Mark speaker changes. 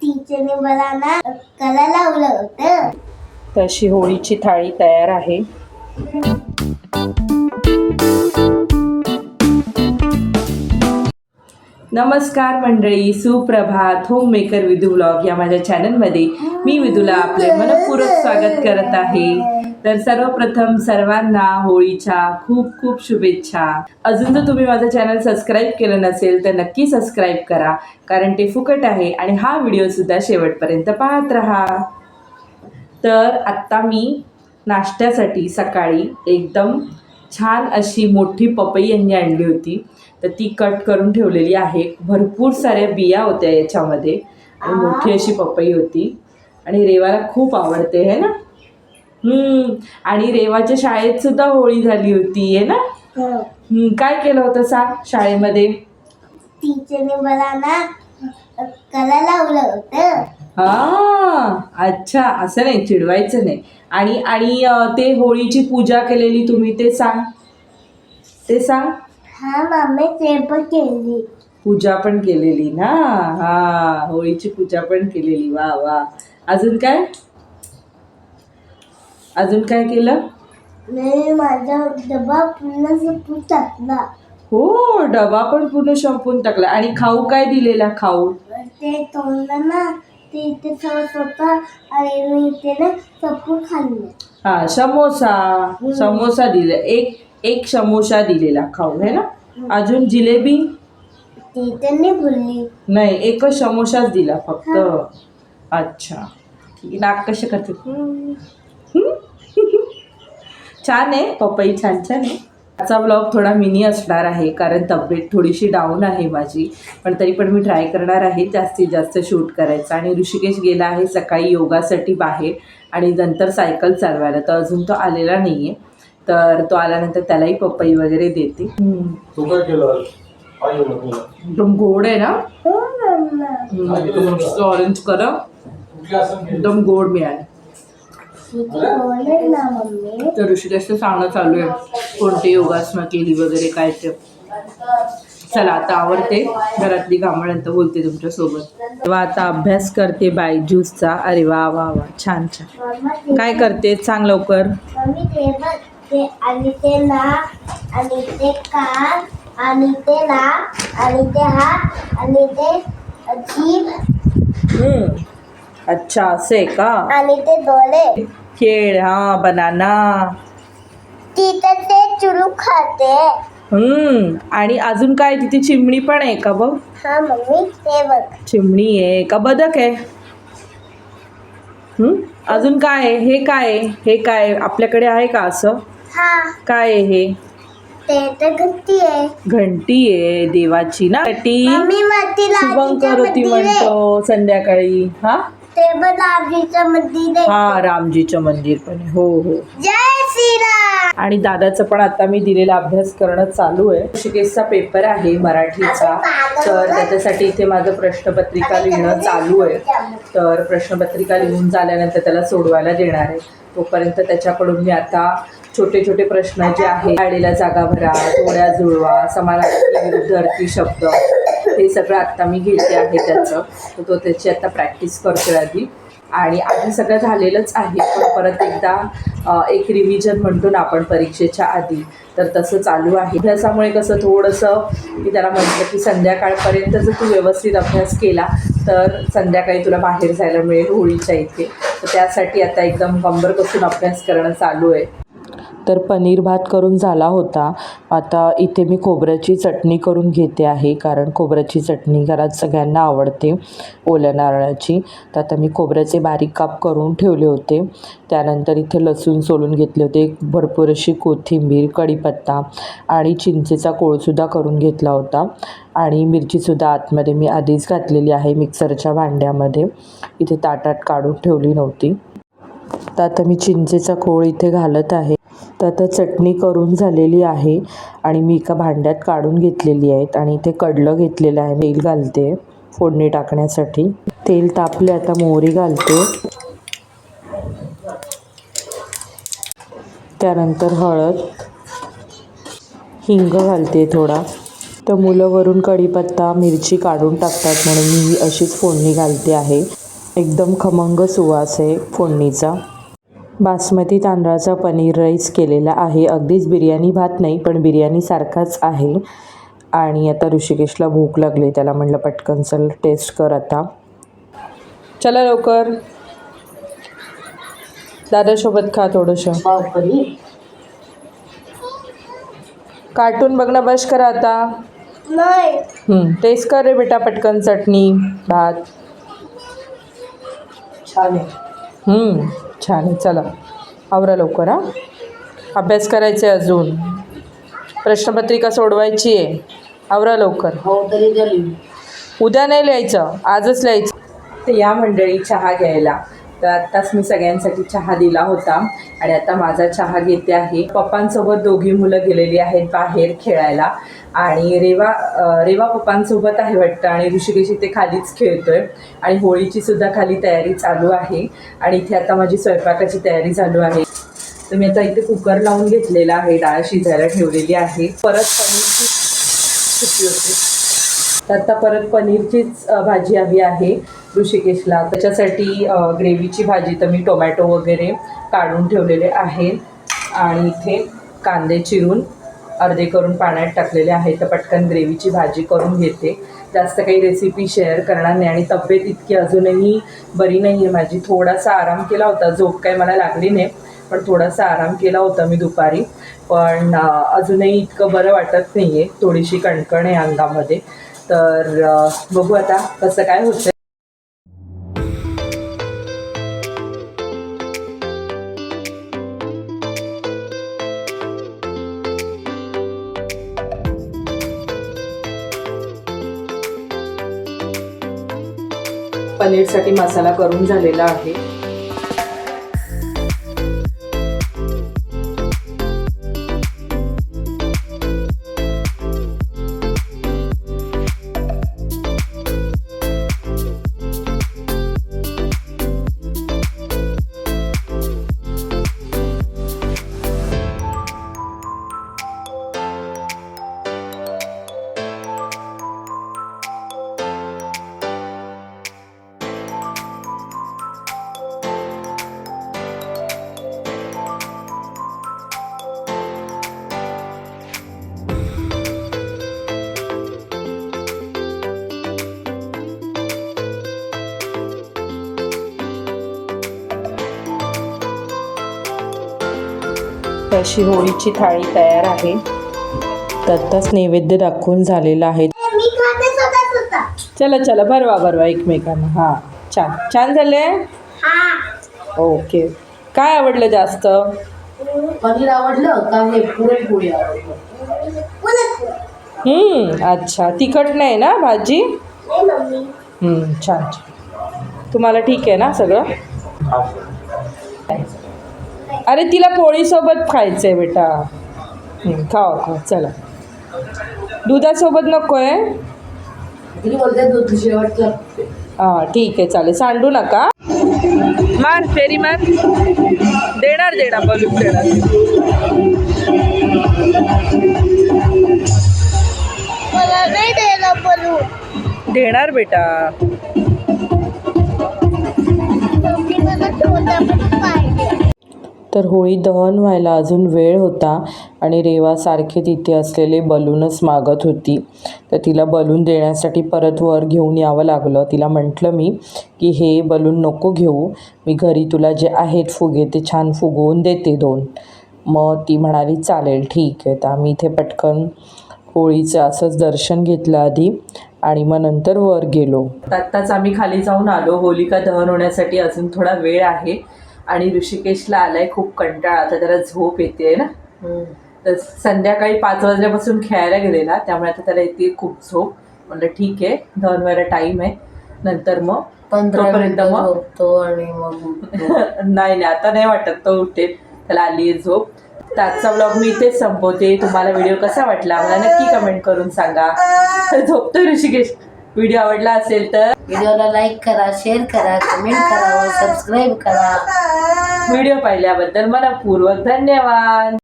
Speaker 1: टीचरने मला ना कला लावलं होतं.
Speaker 2: तशी होळीची थाळी तयार आहे. नमस्कार मंडळी सुप्रभात होम मेकर विदू ब्लॉग या माझ्या चॅनलमध्ये मी विदूला आपले मनपूर्वक स्वागत करत आहे. तर सर्वप्रथम सर्वांना होळीच्या खूप खूप शुभेच्छा. अजून जर तुम्ही माझं चॅनल सबस्क्राईब केलं नसेल तर नक्की सबस्क्राईब करा. कारण ते फुकट आहे आणि हा व्हिडिओसुद्धा शेवटपर्यंत पाहत राहा. तर आत्ता मी नाश्त्यासाठी सकाळी एकदम छान अशी मोठी पपई यांनी आणली होती. तर ती कट करून ठेवलेली आहे. भरपूर साऱ्या बिया होत्या याच्यामध्ये. आणि मोठी अशी पपई होती. आणि रेवाला खूप आवडते है ना? हम्म, आणि रेवाच्या शाळेत सुद्धा होळी झाली होती आहे ना? हम्म, काय केलं होतं सा शाळेमध्ये?
Speaker 1: टीचरने मला ना कला लावलं होतं.
Speaker 2: हा अच्छा. असं नाही चिडवायचं नाही. आणि आणि अं, ते होळीची पूजा केलेली तुम्ही ते सांग. ते सांग.
Speaker 1: हा मम्मी ते पण केली.
Speaker 2: पूजा पण केलेली ना? हा होळीची पूजा पण केलेली. वा वा. अजून काय? अजून काय केलं?
Speaker 1: मी माझा डबा पूर्ण संपून टाकला.
Speaker 2: हो डबा पण पूर्ण संपून टाकला. आणि खाऊ काय दिलेला खाऊ?
Speaker 1: ते तोंडलं ना ते इथे होता आणि मी ते ना संपून खाल्लं.
Speaker 2: हा समोसा. समोसा दिले. एक एक समोसा दिलेला खाऊ है ना? अजून जिलेबी?
Speaker 1: ती तर नाही
Speaker 2: एकच समोसाच दिला फक्त. अच्छा. ठीक आहे. नाक कसे करते छान आहे पपई छान छान आहे. आजचा ब्लॉग थोडा मिनी असणार आहे कारण तब्येत थोडीशी डाऊन आहे माझी. पण तरी पण मी ट्राय करणार आहे जास्तीत जास्त शूट करायचं. आणि ऋषिकेश गेला आहे सकाळी योगासाठी बाहेर आणि नंतर सायकल चालवायला. तर अजून तो आलेला नाही आहे तर तो आल्यानंतर त्यालाही पपई वगैरे देते.
Speaker 3: तू काय केलं केलं?
Speaker 2: एकदम गोड आहे ना?
Speaker 1: हो
Speaker 2: ऑरेंज कलर
Speaker 3: कुठल्या आसन केलं?
Speaker 2: एकदम गोड मिळाले तर ऋषिकेशचं सांगणं चालू आहे. कोणते योगासनं केली वगैरे काय ते. चला आता आवडते. घरातली कामानंतर बोलते तुमच्यासोबत. तेव्हा आता अभ्यास करते बाय ज्यूसचा. अरे वा वा वा. छान छान. काय करते? सांग लवकर.
Speaker 1: ते आणि ते ना आणि ते कान आणि ते ना आणि ते हात आणि ते जीभ
Speaker 2: हम्म. अच्छा असं आहे का?
Speaker 1: आणि ते डोळे.
Speaker 2: खेळ हा बनाना.
Speaker 1: तिथं ते चुलू खाते.
Speaker 2: हम्म आणि अजून काय? तिथे चिमणी पण आहे का बघ?
Speaker 1: हा मम्मी ते बघ.
Speaker 2: चिमणी आहे का? बदक आहे. हम्म? अजून काय आहे? हे काय आहे? हे काय आहे? आपल्याकडे आहे का असं?
Speaker 1: हा.
Speaker 2: काय आहे हे?
Speaker 1: ते तर गट्टी आहे.
Speaker 2: घंटी आहे देवाची ना?
Speaker 1: मम्मी
Speaker 2: शुभंकर होती म्हणतो संध्याकाळी. हा?
Speaker 1: ते पण आजीचं मंदिर आहे.
Speaker 2: हा रामजीचं मंदिर पण आहे. हो हो.
Speaker 1: जय श्रीराम.
Speaker 2: आणि दादाचं पण आता मी दिलेला अभ्यास करणं चालू आहे. ऋषिकेशचा पेपर आहे मराठीचा. तर त्याच्यासाठी इथे माझं प्रश्नपत्रिका लिहिणं चालू आहे. तर प्रश्नपत्रिका लिहून झाल्यानंतर त्याला सोडवायला देणार आहे. तोपर्यंत त्याच्याकडून मी आता छोटे छोटे प्रश्न जे आहे आलेल्या जागा भरा जोड्या जुळवा समानार्थी विरुद्ध अर्थी शब्द हे सगळं आत्ता मी घेते आहे त्याचं. तर तो त्याची आत्ता प्रॅक्टिस करतोय आधी. आणि आधी सगळं झालेलंच आहे पण परत एकदा एक रिव्हिजन म्हणतो ना आपण परीक्षेच्या आधी तर तसं चालू आहे. अभ्यासामुळे कसं थोडंसं मी त्याला म्हटलं की संध्याकाळपर्यंत जर तू व्यवस्थित अभ्यास केला तर संध्याकाळी तुला बाहेर जायला मिळेल होळीच्या इथे. तर त्यासाठी आता एकदम कंबर कसून अभ्यास करणं चालू आहे. तर पनीर भात करून झाला होता. आता इथे मी खोबऱ्याची चटणी करून घेते आहे कारण खोबऱ्याची चटणी घरात सगळ्यांना आवडते ओल्या नारळाची. तर आता मी खोबऱ्याचे बारीक काप करून ठेवले होते. त्यानंतर इथे लसूण सोलून घेतले होते भरपूर अशी कोथिंबीर कढीपत्ता आणि चिंचेचा कोळसुद्धा करून घेतला होता. आणि मिरचीसुद्धा आतमध्ये मी आधीच घातलेली आहे मिक्सरच्या भांड्यामध्ये. इथे ताटात काढून ठेवली नव्हती. तर आता मी चिंचेचा खोळ इथे घालत आहे. तर आता चटणी करून झालेली आहे आणि मी एका भांड्यात काढून घेतलेली आहेत आणि इथे कडलं घेतलेलं आहे. तेल घालते फोडणी टाकण्यासाठी. तेल तापले आता मोहरी घालते. त्यानंतर हळद हिंग घालते थोडा. तर मुलं वरून कढीपत्ता मिरची काढून टाकतात म्हणून मी ही अशीच फोडणी घालते आहे. एकदम खमंग सुवास आहे फोडणीचा. बासमती तांदळाचा पनीर राईस केलेला आहे. अगदीच बिर्याणी भात नाही पण बिर्याणीसारखाच आहे. आणि आता ऋषिकेशला भूक लागली त्याला म्हटलं पटकन चल टेस्ट कर आता. चला लवकर. दादासोबत खा थोडंसं. कार्टून बघणं बस करा आता. टेस्ट कर रे बेटा पटकन चटणी भात.
Speaker 4: छान आहे.
Speaker 2: छान आहे. चला आवरा लवकर हा. अभ्यास करायचा आहे अजून. प्रश्नपत्रिका सोडवायची आहे. आवरा लवकर.
Speaker 4: हो
Speaker 2: उद्या नाही लिहायचं आजच लिहायचं. तर या मंडळी चहा घ्यायला. तर आत्ताच मी सगळ्यांसाठी चहा दिला होता आणि आता माझा चहा घेते आहे. पप्पांसोबत दोघी मुलं गेलेली आहेत बाहेर खेळायला आणि रेवा रेवा पप्पांसोबत आहे वाटतं आणि ऋषिकेश इथे खालीच खेळतोय आणि होळीची सुद्धा खाली तयारी चालू आहे आणि इथे आता माझी स्वयंपाकाची तयारी चालू आहे. तर मी आता इथे कुकर लावून घेतलेला आहे डाळ शिजायला ठेवलेली आहे. परत पनीरची सुकी होती. तर आता परत पनीरचीच भाजी हवी आहे. ऋषिकेशला. त्याच्यासाठी ग्रेव्हीची भाजी तर मी टोमॅटो वगैरे काढून ठेवलेले आहे आणि इथे कांदे चिरून अर्धे करून पाण्यात टाकलेले आहे तर पटकन ग्रेव्हीची भाजी करून घेते. जास्त काही रेसिपी शेअर करणार नाही. आणि तब्येत इतकी अजूनही बरी नाही आहे माझी. थोडासा आराम केला होता. झोप काही मला लागली नाही पण थोडासा आराम केला होता मी दुपारी. पण अजूनही इतकं बरं वाटत नाही आहे थोडीशी कणकण आहे अंगामध्ये. तर बघू आता कसं काय होतं पनीरसाठी मसाला करून झालेला आहे. तशी होळीची थाळी तयार आहे? तत्ताच नैवेद्य दाखवून झालेला आहे. चला चला. भरवा भरवा एकमेकांना. हां. छान. छान झाले?
Speaker 1: हा.
Speaker 2: ओके. काय आवडलं जास्त?
Speaker 4: पनीर आवडलं का हे पुरणपोळी आवडलं?
Speaker 2: अच्छा. तिखट नाही ना भाजी?
Speaker 1: नाही मम्मी.
Speaker 2: हम्म, छान छान. तुम्हाला ठीक आहे ना सगळं? अरे तिला पोळीसोबत खायचं आहे बेटा. हम्म, खावा खावा चला. दुधासोबत नको आहे हां ठीक आहे चालेल. सांडू नका. मार फेरी मार. देणार देणार बलून देणार
Speaker 1: बोलू.
Speaker 2: देणार बेटा. तर होळी दहन व्हायला अजून वेळ होता आणि रेवासारखे तिथे असलेले बलूनच मागत होती. तर तिला बलून देण्यासाठी परत वर घेऊन यावं लागलं. तिला म्हटलं मी की हे बलून नको घेऊ. मी घरी तुला जे आहेत फुगे ते छान फुगवून देते दोन. मग ती म्हणाली चालेल ठीक आहे. तर आम्ही इथे पटकन होळीचं असंच दर्शन घेतलं आधी आणि मग नंतर वर गेलो. आत्ताच आम्ही खाली जाऊन आलो. होलिका दहन होण्यासाठी अजून थोडा वेळ आहे. आणि ऋषिकेशला आलाय खूप कंटाळा आता त्याला झोप येते ना. तर संध्याकाळी पाच वाजल्यापासून खेळायला गेलेला त्यामुळे आता त्याला येते खूप झोप. म्हणलं ठीक आहे दहन व्हायला टाईम आहे. नंतर मग
Speaker 4: पंधरा
Speaker 2: तोपर्यंत
Speaker 4: मिनिटं
Speaker 2: मग
Speaker 4: झोपतो आणि मग उठतो.
Speaker 2: नाही नाही आता नाही वाटत तो उठेल. त्याला आली आहे झोप. तर आजचा ब्लॉग मी इथेच संपवते. तुम्हाला व्हिडिओ कसा वाटला मला नक्की कमेंट करून सांगा. तर झोपतो ऋषिकेश. व्हिडिओ आवडला असेल तर
Speaker 4: व्हिडिओला लाईक करा शेअर करा कमेंट करा व सबस्क्राईब करा.
Speaker 2: व्हिडिओ पाहिल्याबद्दल मनपूर्वक धन्यवाद.